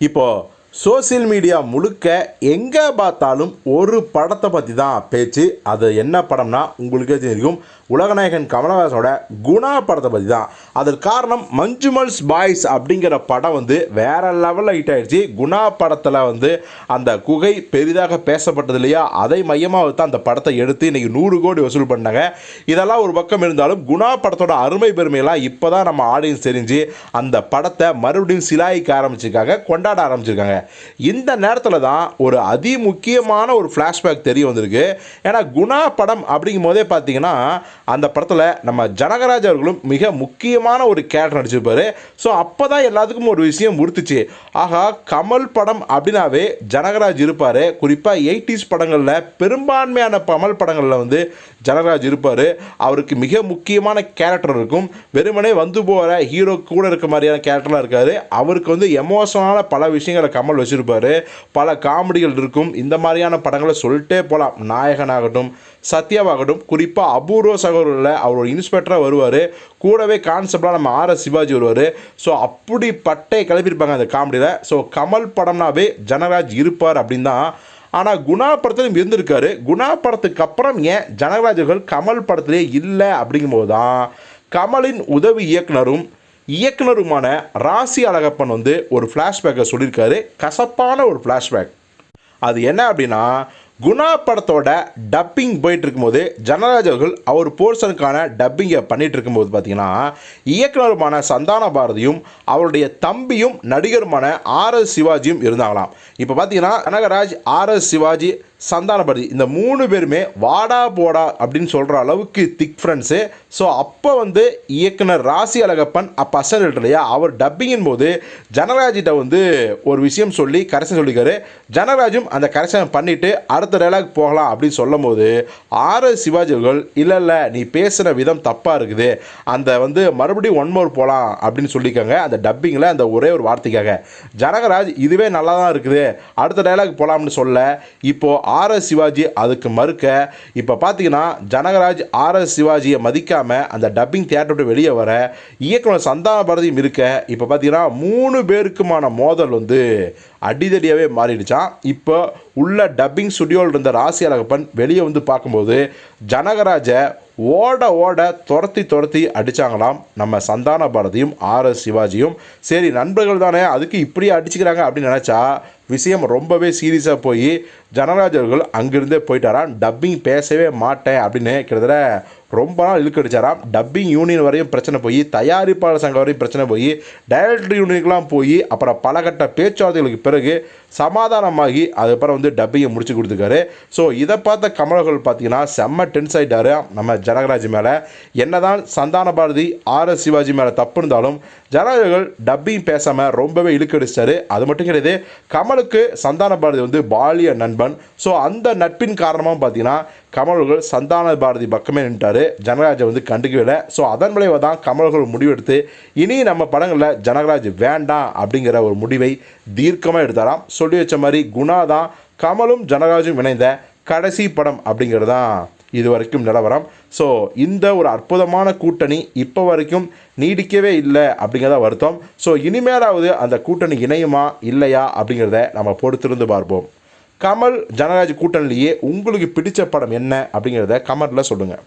இப்போது social media முழுக்க எங்கே பார்த்தாலும் ஒரு படத்தை பற்றி தான் பேச்சு. அது என்ன படம்னா உங்களுக்கே தெரியும். உலகநாயகன் கமலஹாசனோட குணா படத்தை பற்றி தான் அதற்கு காரணம் மஞ்சுமல்ஸ் பாய்ஸ் அப்படிங்கிற படம் வந்து வேற லெவலில் ஹிட் ஆயிடுச்சு குணா படத்தில் வந்து அந்த குகை பெரிதாக பேசப்பட்டது இல்லையா? அதை மையமாக வைத்து அந்த படத்தை எடுத்து இன்றைக்கி நூறு கோடி வசூல் பண்ணாங்க இதெல்லாம் ஒரு பக்கம் இருந்தாலும் குணா படத்தோட அருமை பெருமையெல்லாம் இப்போ தான் நம்ம ஆடியன்ஸ் தெரிஞ்சு அந்த படத்தை மறுபடியும் சிலாய்க்க ஆரம்பிச்சிருக்காங்க கொண்டாட ஆரம்பிச்சிருக்காங்க. இந்த நேரத்தில் தான் ஒரு அதி முக்கியமான ஒரு ஃப்ளாஷ்பேக் தெரிய வந்திருக்கு. ஏன்னா குணா படம் அப்படிங்கும் போதே பார்த்தீங்கன்னா அந்த படத்தில் நம்ம ஜனகராஜ் அவர்களும் மிக முக்கியமான ஒரு கேரக்டர் நடிச்சிருப்பார். ஸோ அப்போ தான் எல்லாத்துக்கும் ஒரு விஷயம் உறுத்துச்சு. ஆகா கமல் படம் அப்படின்னாவே ஜனகராஜ் இருப்பார். குறிப்பாக எயிட்டிஸ் படங்களில் பெரும்பான்மையான கமல் படங்களில் வந்து ஜனகராஜ் இருப்பார். அவருக்கு மிக முக்கியமான கேரக்டர் இருக்கும். வெறுமனே வந்து போகிற ஹீரோ கூட இருக்க மாதிரியான கேரக்டர்லாம் இருக்காரு. அவருக்கு வந்து எமோஷனான பல விஷயங்களை கமல் வச்சுருப்பாரு. பல காமெடிகள் இருக்கும். இந்த மாதிரியான படங்களை சொல்லிட்டே போகலாம் நாயகனாகட்டும் சத்யாவாகட்டும் குறிப்பாக அபூர்வ சகோதரில் அவர் ஒரு இன்ஸ்பெக்டராக வருவார். கூடவே கான்செப்டாக நம்ம ஆர் எஸ் சிவாஜி வருவார். ஸோ அப்படி பட்டை கிளப்பியிருப்பாங்க அந்த காமெடியில். ஸோ கமல் படம்னாவே ஜனராஜ் இருப்பார் அப்படின்னு தான் ஆனால் குணா படத்திலும் இருந்திருக்காரு. குணா படத்துக்கு அப்புறம் ஏன் ஜனராஜர்கள் கமல் படத்திலே இல்லை அப்படிங்கும்போது தான் கமலின் உதவி இயக்குனரும் இயக்குனருமான ராசி அழகப்பன் வந்து ஒரு ஃப்ளாஷ்பேக்கை சொல்லியிருக்காரு. கசப்பான ஒரு ஃப்ளாஷ்பேக் அது என்ன அப்படின்னா குணா படத்தோட டப்பிங் போயிட்டு இருக்கும்போது ஜனராஜ் அவர்கள் அவர் போர்ஷனுக்கான டப்பிங்கை பண்ணிகிட்டு இருக்கும்போது பார்த்தீங்கன்னா இயக்குனருமான சந்தான பாரதியும் அவருடைய தம்பியும் நடிகருமான ஆர் எஸ் சிவாஜியும் இருந்தாங்களாம். இப்போ பார்த்தீங்கன்னா கனகராஜ் ஆர் எஸ் சிவாஜி சந்தானபடுதி இந்த மூணு பேருமே வாடா போடா அப்படின்னு சொல்கிற அளவுக்கு திக் ஃப்ரெண்ட்ஸு ஸோ அப்போ வந்து இயக்குனர் ராசி அழகப்பன் அப்போ அசன் இல்லையா? அவர் டப்பிங்கின் போது ஜனராஜிட்ட வந்து ஒரு விஷயம் சொல்லி கரெக்ஷன் சொல்லிக்காரு ஜனராஜும் அந்த கரெக்ஷன் பண்ணிவிட்டு அடுத்த டைலாக் போகலாம் அப்படின்னு சொல்லும் போது ஆர் எஸ் சிவாஜி அவர்கள் இல்லை இல்லை நீ பேசுகிற விதம் தப்பாக இருக்குது. அந்த வந்து மறுபடியும் ஒன் மோர் போகலாம் அப்படின்னு சொல்லியிருக்காங்க. அந்த டப்பிங்கில் அந்த ஒரே ஒரு வார்த்தைக்காக. ஜனகராஜ் இதுவே நல்லா தான் இருக்குது. அடுத்த டைலாக் போகலாம்னு சொல்ல. இப்போது ஆர்எஸ் சிவாஜி அதுக்கு மறுக்க. இப்போ பார்த்தீங்கன்னா ஜனகராஜ் ஆர்எஸ் சிவாஜியை மதிக்காமல் அந்த டப்பிங் தியேட்டர் விட்டு வெளியே வர இயக்குனர் சந்தான பாரதியும் இருக்க. இப்போ பார்த்தீங்கன்னா மூணு பேருக்குமான மோதல் வந்து அடிதடியாகவே மாறிடுச்சான் இப்போ உள்ள டப்பிங் ஸ்டுடியோவில் இருந்த ராசி அழகப்பன் வெளியே வந்து பார்க்கும்போது ஜனகராஜை ஓட ஓட துரத்தி துரத்தி அடித்தாங்களாம் நம்ம சந்தான பாரதியும் ஆர் எஸ் சிவாஜியும். சரி நண்பர்கள் தானே அதுக்கு இப்படியே அடிச்சுக்கிறாங்க அப்படின்னு நினச்சா விஷயம் ரொம்பவே சீரியஸாக போய் ஜனராஜ் அவர்கள் அங்கிருந்தே போயிட்டாராம். டப்பிங் பேசவே மாட்டேன் அப்படின்னு கிட்டத்தட்ட ரொம்ப நாள் இழுக்கடிச்சாராம். டப்பிங் யூனியன் வரையும் பிரச்சனை போய் தயாரிப்பாளர் சங்கம் வரையும் பிரச்சனை போய் டைரக்டர் யூனியனுக்கெலாம் போய் அப்புறம் பல கட்ட பேச்சுவார்த்தைகளுக்கு பிறகு சமாதானமாகி அதுக்கப்புறம் வந்து டப்பிங்கை முடிச்சு கொடுத்துருக்காரு. ஸோ இதை பார்த்த கமலர்கள் பார்த்தீங்கன்னா செம்ம டென்ஸ் ஆகிட்டாரு நம்ம ஜனகராஜ் மேலே என்னதான் சந்தான பாரதி ஆர் எஸ் சிவாஜி மேலே தப்பு இருந்தாலும் ஜனகர்கள் டப்பிங் பேசாமல் ரொம்பவே இழுக்கடிச்சிட்டாரு. அது மட்டும் கிடையாது கமலுக்கு சந்தான பாரதி வந்து பாலிய நண்பன். ஸோ அந்த நட்பின் காரணமாக பார்த்தீங்கன்னா கமல்கள் சந்தான பாரதி பக்கமே நின்ட்டாரு ஜனகராஜை வந்து கண்டுக்கவில்லை ஸோ அதன் விளைவாக தான் கமல்கள் முடிவெடுத்து இனி நம்ம படங்களில் ஜனகராஜ் வேண்டாம் அப்படிங்கிற ஒரு முடிவை தீர்க்கமாக எடுத்தாராம். சொல்லி வச்ச மாதிரி குணா தான் கமலும் ஜனகராஜும் இணைந்த கடைசி படம் அப்படிங்கிறது தான் இது வரைக்கும் நிலவரம். ஸோ இந்த ஒரு அற்புதமான கூட்டணி இப்போ வரைக்கும் நீடிக்கவே இல்லை அப்படிங்கிறத வருத்தம். ஸோ இனிமேலாவது அந்த கூட்டணி இணையுமா இல்லையா அப்படிங்கிறத நம்ம பொறுத்திருந்து பார்ப்போம். கமல் ஜனராஜ் கூட்டணிலேயே உங்களுக்கு பிடித்த படம் என்ன அப்படிங்கிறத கமெண்ட்டில் சொல்லுங்கள்